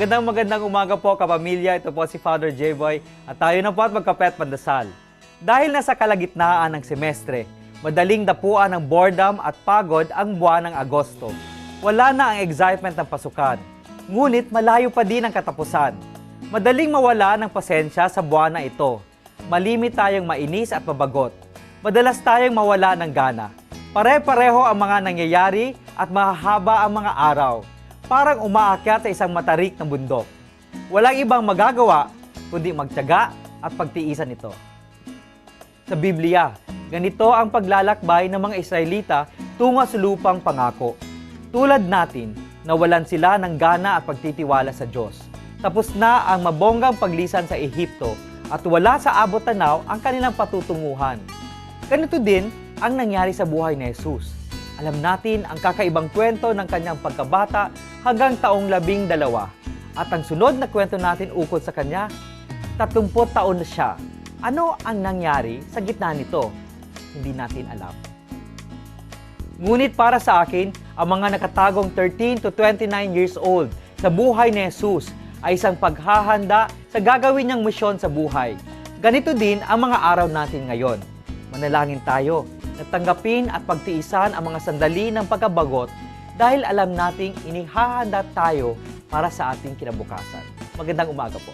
Magandang magandang umaga po kapamilya. Ito po si Father J-Boy at tayo na po at magkapet pandasal. Dahil nasa kalagitnaan ng semestre, madaling dapuan ng boredom at pagod ang buwan ng Agosto. Wala na ang excitement ng pasukan. Ngunit malayo pa din ang katapusan. Madaling mawala ng pasensya sa buwan na ito. Malimit tayong mainis at mabagot. Madalas tayong mawala ng gana. Pare-pareho ang mga nangyayari at mahahaba ang mga araw. Parang umaakyat sa isang matarik na bundok. Walang ibang magagawa kundi magtiyaga at pagtiisan ito. Sa Biblia, ganito ang paglalakbay ng mga Israelita tungo sa lupang pangako. Tulad natin, nawalan sila ng gana at pagtitiwala sa Diyos. Tapos na ang mabonggang paglisan sa Ehipto at wala sa abot tanaw ang kanilang patutunguhan. Ganito din ang nangyari sa buhay ni Jesus. Alam natin ang kakaibang kwento ng kanyang pagkabata hanggang taong labing dalawa. At ang sunod na kwento natin ukol sa kanya, 30 taon na siya. Ano ang nangyari sa gitna nito? Hindi natin alam. Ngunit para sa akin, ang mga nakatagong 13 to 29 years old sa buhay ni Jesus ay isang paghahanda sa gagawin niyang misyon sa buhay. Ganito din ang mga araw natin ngayon. Manalangin tayo na tanggapin at pagtiisan ang mga sandali ng pagkabagot dahil alam nating inihahanda tayo para sa ating kinabukasan. Magandang umaga po.